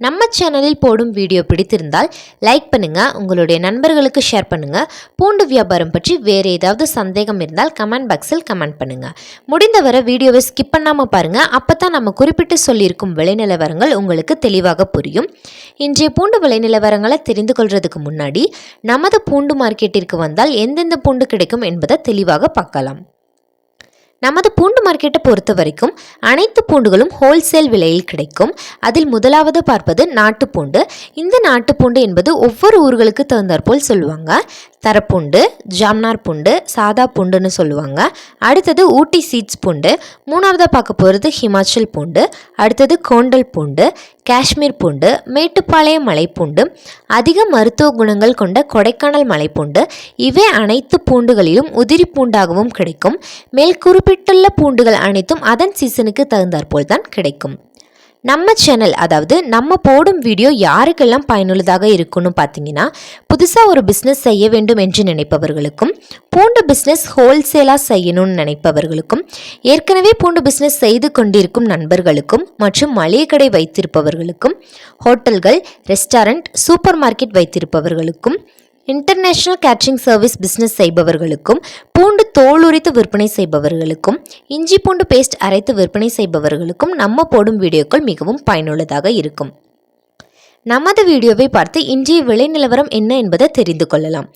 நம்ம சேனலில் போடும் வீடியோ பிடித்திருந்தால் லைக் பண்ணுங்கள் உங்களுடைய நண்பர்களுக்கு ஷேர் பண்ணுங்கள் பூண்டு வியாபாரம் பற்றி வேறு ஏதாவது சந்தேகம் இருந்தால் கமெண்ட் பாக்ஸில் கமெண்ட் பண்ணுங்கள் முடிந்தவரை வீடியோவை ஸ்கிப் பண்ணாமல் பாருங்கள் அப்போ தான் நம்ம குறிப்பிட்டு சொல்லியிருக்கும் விளைநிலவரங்கள் உங்களுக்கு தெளிவாக புரியும். இன்றைய பூண்டு விளைநிலவரங்களை தெரிந்து கொள்வதுக்கு முன்னாடி நமது பூண்டு மார்க்கெட்டிற்கு வந்தால் எந்தெந்த பூண்டு கிடைக்கும் என்பதை தெளிவாக பார்க்கலாம். நமது பூண்டு மார்க்கெட்டை பொறுத்த வரைக்கும் அனைத்து பூண்டுகளும் ஹோல்சேல் விலையில் கிடைக்கும். அதில் முதலாவது பார்ப்பது நாட்டுப்பூண்டு. இந்த நாட்டுப்பூண்டு என்பது ஒவ்வொரு ஊர்களுக்கு தகுந்தாற்போல் சொல்லுவாங்க. தரப்பூண்டு ஜாம்னார் பூண்டு சாதா பூண்டுன்னு சொல்லுவாங்க. அடுத்தது ஊட்டி சீட்ஸ் பூண்டு மூணாவதாக பார்க்க போகிறது ஹிமாச்சல் பூண்டு அடுத்தது கோண்டல் பூண்டு காஷ்மீர் பூண்டு மேட்டுப்பாளையம் மலைப்பூண்டு அதிக மருத்துவ குணங்கள் கொண்ட கொடைக்கானல் மலைப்பூண்டு இவை அனைத்து பூண்டுகளிலும் உதிரி பூண்டாகவும் கிடைக்கும். மேல் குறிப்பிட்டுள்ள பூண்டுகள் அனைத்தும் அதன் சீசனுக்கு தகுந்தாற்போல் தான் கிடைக்கும். நம்ம சேனல் அதாவது நம்ம போடும் வீடியோ யாருக்கெல்லாம் பயனுள்ளதாக இருக்குன்னு பார்த்தீங்கன்னா புதுசாக ஒரு பிஸ்னஸ் செய்ய வேண்டும் என்று நினைப்பவர்களுக்கும் பூண்டு பிஸ்னஸ் ஹோல்சேலாக செய்யணும்னு நினைப்பவர்களுக்கும் ஏற்கனவே பூண்டு பிஸ்னஸ் செய்து கொண்டிருக்கும் நண்பர்களுக்கும் மற்றும் மளிகை கடை வைத்திருப்பவர்களுக்கும் ஹோட்டல்கள் ரெஸ்டாரண்ட் சூப்பர் மார்க்கெட் வைத்திருப்பவர்களுக்கும் இன்டர்நேஷ்னல் கேட்ரிங் சர்வீஸ் பிஸ்னஸ் செய்பவர்களுக்கும் பூண்டு தோல் உரித்து விற்பனை செய்பவர்களுக்கும் இஞ்சி பூண்டு பேஸ்ட் அரைத்து விற்பனை செய்பவர்களுக்கும் நம்ம போடும் வீடியோக்கள் மிகவும் பயனுள்ளதாக இருக்கும். நமது வீடியோவை பார்த்து இன்றைய விலை நிலவரம் என்ன என்பதை தெரிந்து கொள்ளலாம்.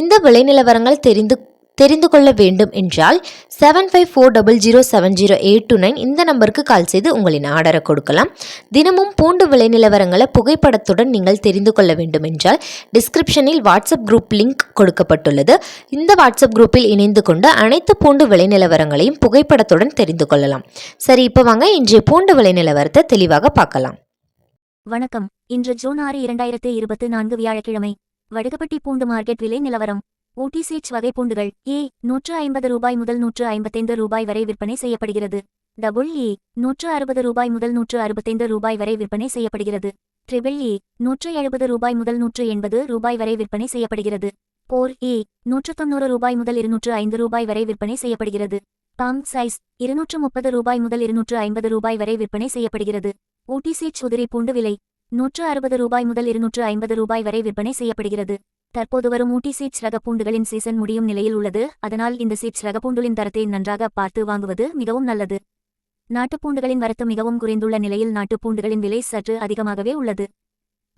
இந்த விலை நிலவரங்கள் தெரிந்து தெரிந்து கொள்ள வேண்டும் என்றால் seven five four double zero seven zero eight two nine இந்த நம்பருக்கு கால் செய்து உங்களின் ஆர்டரை கொடுக்கலாம். தினமும் பூண்டு விலை நிலவரங்களை புகைப்படத்துடன் நீங்கள் தெரிந்து கொள்ள வேண்டும் என்றால் டிஸ்கிரிப்ஷனில் வாட்ஸ்அப் குரூப் லிங்க் கொடுக்கப்பட்டுள்ளது. இந்த வாட்ஸ்அப் குரூப்பில் இணைந்து கொண்டு அனைத்து பூண்டு விலை நிலவரங்களையும் புகைப்படத்துடன் தெரிந்து கொள்ளலாம். சரி இப்போ வாங்க இன்றைய பூண்டு விலை நிலவரத்தை தெளிவாக பார்க்கலாம். வணக்கம். இன்று ஜூன் ஆறு இரண்டாயிரத்து இருபத்து நான்கு வியாழக்கிழமை வடுகப்பட்டி பூண்டு மார்க்கெட் விலை நிலவரம். ஊட்டி வகை பூண்டுகள் ஏ நூற்று ஐம்பது ரூபாய் முதல் நூற்று ஐம்பத்தைந்து ரூபாய் வரை விற்பனை செய்யப்படுகிறது. டபுள் ஏ நூற்று அறுபது ரூபாய் முதல் நூற்று அறுபத்தைந்து ரூபாய் வரை விற்பனை செய்யப்படுகிறது. ட்ரிபிள் ஏ நூற்று எழுபது ரூபாய் முதல் நூற்று எண்பது ரூபாய் வரை விற்பனை செய்யப்படுகிறது. போர் ஏ நூற்று தொண்ணூறு ரூபாய் முதல் இருநூற்று ஐந்து ரூபாய் வரை விற்பனை செய்யப்படுகிறது. பாம் சைஸ் இருநூற்று முப்பது ரூபாய் முதல் இருநூற்று ஐம்பது ரூபாய் வரை விற்பனை செய்யப்படுகிறது. ஊட்டி உதிரி பூண்டு விலை நூற்று அறுபது ரூபாய் முதல் இருநூற்று ஐம்பது ரூபாய் வரை விற்பனை செய்யப்படுகிறது. தற்போது வரும் ஊட்டி சீட்ஸ் ரக பூண்டுகளின் சீசன் முடியும் நிலையில் உள்ளது. அதனால் இந்த சீட்ஸ் ரக பூண்டுகளின் தரத்தை நன்றாக பார்த்து வாங்குவது மிகவும் நல்லது. நாட்டுப் பூண்டுகளின் வரத்து மிகவும் குறைந்துள்ள நிலையில் நாட்டுப் பூண்டுகளின் விலை சற்று அதிகமாகவே உள்ளது.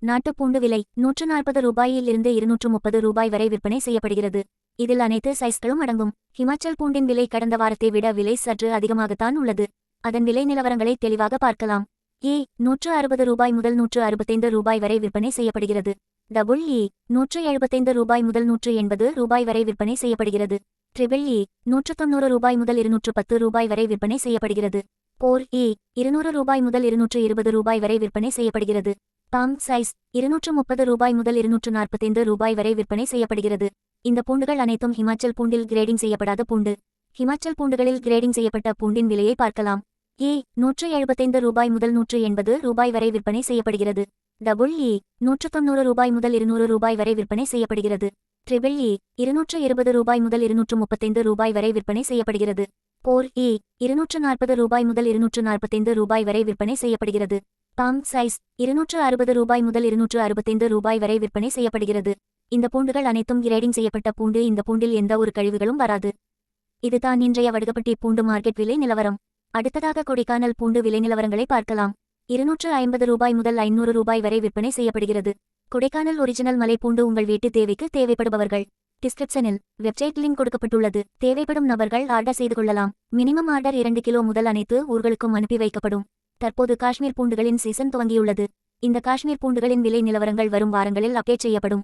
நாட்டுப்பூண்டு விலை நூற்று நாற்பது ரூபாயில் இருந்து இருநூற்று முப்பது ரூபாய் வரை விற்பனை செய்யப்படுகிறது. இதில் அனைத்து சைஸ்களும் அடங்கும். ஹிமாச்சல் பூண்டின் விலை கடந்த வாரத்தை விட விலை சற்று அதிகமாகத்தான் உள்ளது. அதன் விலை நிலவரங்களை தெளிவாக பார்க்கலாம். ஏ நூற்று அறுபது ரூபாய் முதல் நூற்று அறுபத்தைந்து ரூபாய் வரை விற்பனை செய்யப்படுகிறது. டபுள் ஏ நூற்று எழுபத்தைந்து ரூபாய் முதல் நூற்று எண்பது ரூபாய் வரை விற்பனை செய்யப்படுகிறது. ட்ரிபிள் ஏ நூற்று தொண்ணூறு ரூபாய் முதல் இருநூற்று பத்து ரூபாய் வரை விற்பனை செய்யப்படுகிறது. போர் ஏ இருநூறு ரூபாய் முதல் இருநூற்று இருபது ரூபாய் வரை விற்பனை செய்யப்படுகிறது. பாம் சைஸ் இருநூற்று முப்பது ரூபாய் முதல் இருநூற்று நாற்பத்தைந்து ரூபாய் வரை விற்பனை செய்யப்படுகிறது. இந்த பூண்டுகள் அனைத்தும் ஹிமாச்சல் பூண்டில் கிரேடிங் செய்யப்படாத பூண்டு. ஹிமாச்சல் பூண்டுகளில் கிரேடிங் செய்யப்பட்ட பூண்டின் விலையை பார்க்கலாம். ஏ நூற்று எழுபத்தைந்து ரூபாய் முதல் நூற்று எண்பது ரூபாய் வரை விற்பனை செய்யப்படுகிறது. டபுள் ஏ நூற்று தொண்ணூறு ரூபாய் முதல் இருநூறு ரூபாய் வரை விற்பனை செய்யப்படுகிறது. ட்ரிபிள் ஏ இருநூற்று இருபது ரூபாய் முதல் இருநூற்று முப்பத்தைந்து ரூபாய் வரை விற்பனை செய்யப்படுகிறது. போர் ஏ இருநூற்று நாற்பது ரூபாய் முதல் இருநூற்று நாற்பத்தைந்து ரூபாய் வரை விற்பனை செய்யப்படுகிறது. பாம் சைஸ் இருநூற்று அறுபது ரூபாய் முதல் இருநூற்று அறுபத்தைந்து ரூபாய் வரை விற்பனை செய்யப்படுகிறது. இந்த பூண்டுகள் அனைத்தும் கிரேடிங் செய்யப்பட்ட பூண்டு இந்த பூண்டில் எந்த ஒரு கழிவுகளும் வராது. இதுதான் இன்றைய வடுகப்பட்டி பூண்டு மார்க்கெட் விலை நிலவரம். அடுத்ததாக கொடைக்கானல் பூண்டு விலை நிலவரங்களை பார்க்கலாம். இருநூற்று ஐம்பது ரூபாய் முதல் ஐநூறு ரூபாய் வரை விற்பனை செய்யப்படுகிறது. கொடைக்கானல் ஒரிஜினல் மலை பூண்டு உங்கள் வீட்டு தேவைக்கு தேவைப்படுபவர்கள். டிஸ்கிரிப்ஷனில் வெப்சைட் லிங்க் கொடுக்கப்பட்டுள்ளது. தேவைப்படும் நபர்கள் ஆர்டர் செய்து கொள்ளலாம். மினிமம் ஆர்டர் இரண்டு கிலோ முதல் அனைத்து ஊர்களுக்கும் அனுப்பி வைக்கப்படும். தற்போது காஷ்மீர் பூண்டுகளின் சீசன் துவங்கியுள்ளது. இந்த காஷ்மீர் பூண்டுகளின் விலை நிலவரங்கள் வரும் வாரங்களில் அப்டேட் செய்யப்படும்.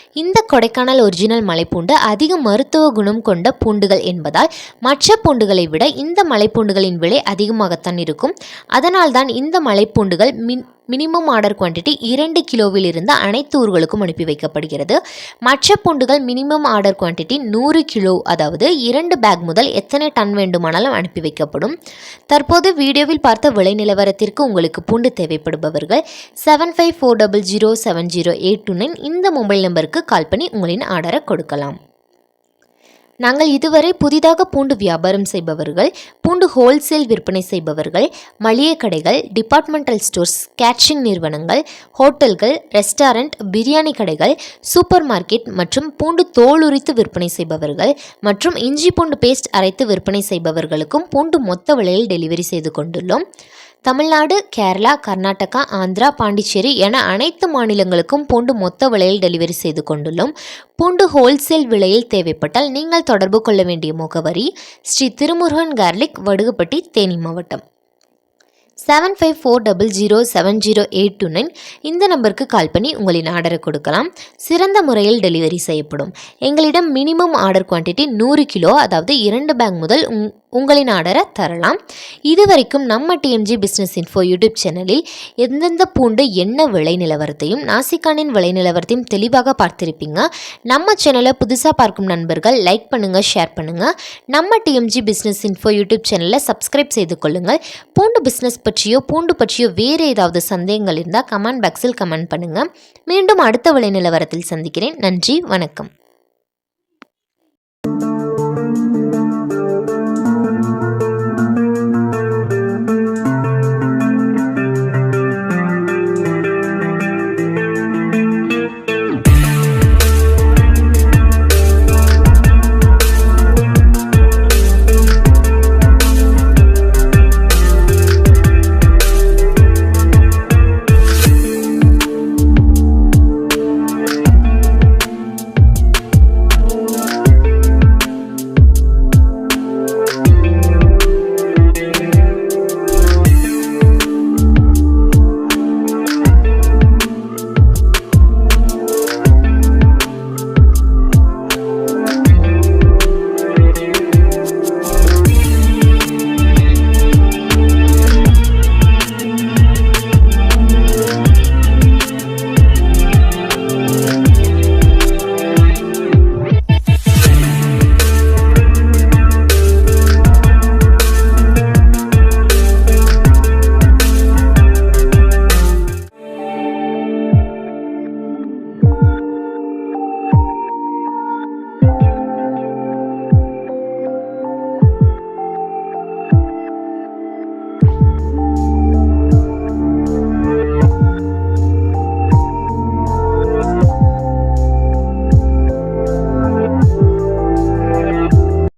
இந்த கொடைக்கானல் ஒரிஜினல் மலைப்பூண்டு அதிக மருத்துவ குணம் கொண்ட பூண்டுகள் என்பதால் மற்ற பூண்டுகளை விட இந்த மலைப்பூண்டுகளின் விலை அதிகமாகத்தான் இருக்கும். அதனால்தான் இந்த மலைப்பூண்டுகள் மின் மினிமம் ஆர்டர் குவான்டிட்டி இரண்டு கிலோவில் இருந்து அனைத்து ஊர்களுக்கும் அனுப்பி வைக்கப்படுகிறது. மற்ற பூண்டுகள் மினிமம் ஆர்டர் குவான்டிட்டி நூறு கிலோ அதாவது இரண்டு பேக் முதல் எத்தனை டன் வேண்டுமானாலும் அனுப்பி வைக்கப்படும். தற்போது வீடியோவில் பார்த்த விலை நிலவரத்திற்கு உங்களுக்கு பூண்டு தேவைப்படுபவர்கள் seven five four double zero seven zero eight two nine இந்த மொபைல் நம்பருக்கு கால் பண்ணி உங்களின் ஆர்டரை கொடுக்கலாம். நாங்கள் இதுவரை புதிதாக பூண்டு வியாபாரம் செய்பவர்கள் பூண்டு ஹோல்சேல் விற்பனை செய்பவர்கள் மளிகை கடைகள் டிபார்ட்மெண்டல் ஸ்டோர்ஸ் கேட்ரிங் நிறுவனங்கள் ஹோட்டல்கள் ரெஸ்டாரண்ட் பிரியாணி கடைகள் சூப்பர் மார்க்கெட் மற்றும் பூண்டு தோல் உரித்து விற்பனை செய்பவர்கள் மற்றும் இஞ்சி பூண்டு பேஸ்ட் அரைத்து விற்பனை செய்பவர்களுக்கும் பூண்டு மொத்த விலையில் டெலிவரி செய்து கொண்டுள்ளோம். தமிழ்நாடு கேரளா கர்நாடகா ஆந்திரா பாண்டிச்சேரி என அனைத்து மாநிலங்களுக்கும் பூண்டு மொத்த விலையில் டெலிவரி செய்து கொண்டுள்ளோம். பூண்டு ஹோல்சேல் விலையில் தேவைப்பட்டால் நீங்கள் தொடர்பு கொள்ள வேண்டிய முகவரி ஸ்ரீ திருமுருகன் கார்லிக் வடுகுப்பட்டி தேனி மாவட்டம். Seven five four double zero seven zero eight two nine இந்த நம்பருக்கு கால் பண்ணி உங்களின் ஆர்டரை கொடுக்கலாம். சிறந்த முறையில் டெலிவரி செய்யப்படும். எங்களிடம் மினிமம் ஆர்டர் குவான்டிட்டி நூறு கிலோ அதாவது இரண்டு பேங்க் முதல் உங் உங்களின் ஆர்டரை தரலாம். இதுவரைக்கும் நம்ம டிஎம்ஜி பிஸ்னஸ் இன்ஃபோ யூடியூப் சேனலில் எந்தெந்த பூண்டு என்ன விலை நிலவரத்தையும் நாசிக்கானின் விலை நிலவரத்தையும் தெளிவாக பார்த்திருப்பீங்க. நம்ம சேனலை புதுசாக பார்க்கும் நண்பர்கள் லைக் பண்ணுங்கள் ஷேர் பண்ணுங்கள் நம்ம டிஎம்ஜி பிஸ்னஸ் இன்ஃபோ யூடியூப் சேனலை சப்ஸ்கிரைப் செய்து கொள்ளுங்கள். பூண்டு பிஸ்னஸ் பற்றியோ பூண்டு பற்றியோ வேறு ஏதாவது சந்தேகங்கள் இருந்தால் கமெண்ட் பாக்ஸில் கமெண்ட் பண்ணுங்கள் மீண்டும் அடுத்த விலை நிலவரத்தில் சந்திக்கிறேன். நன்றி வணக்கம்.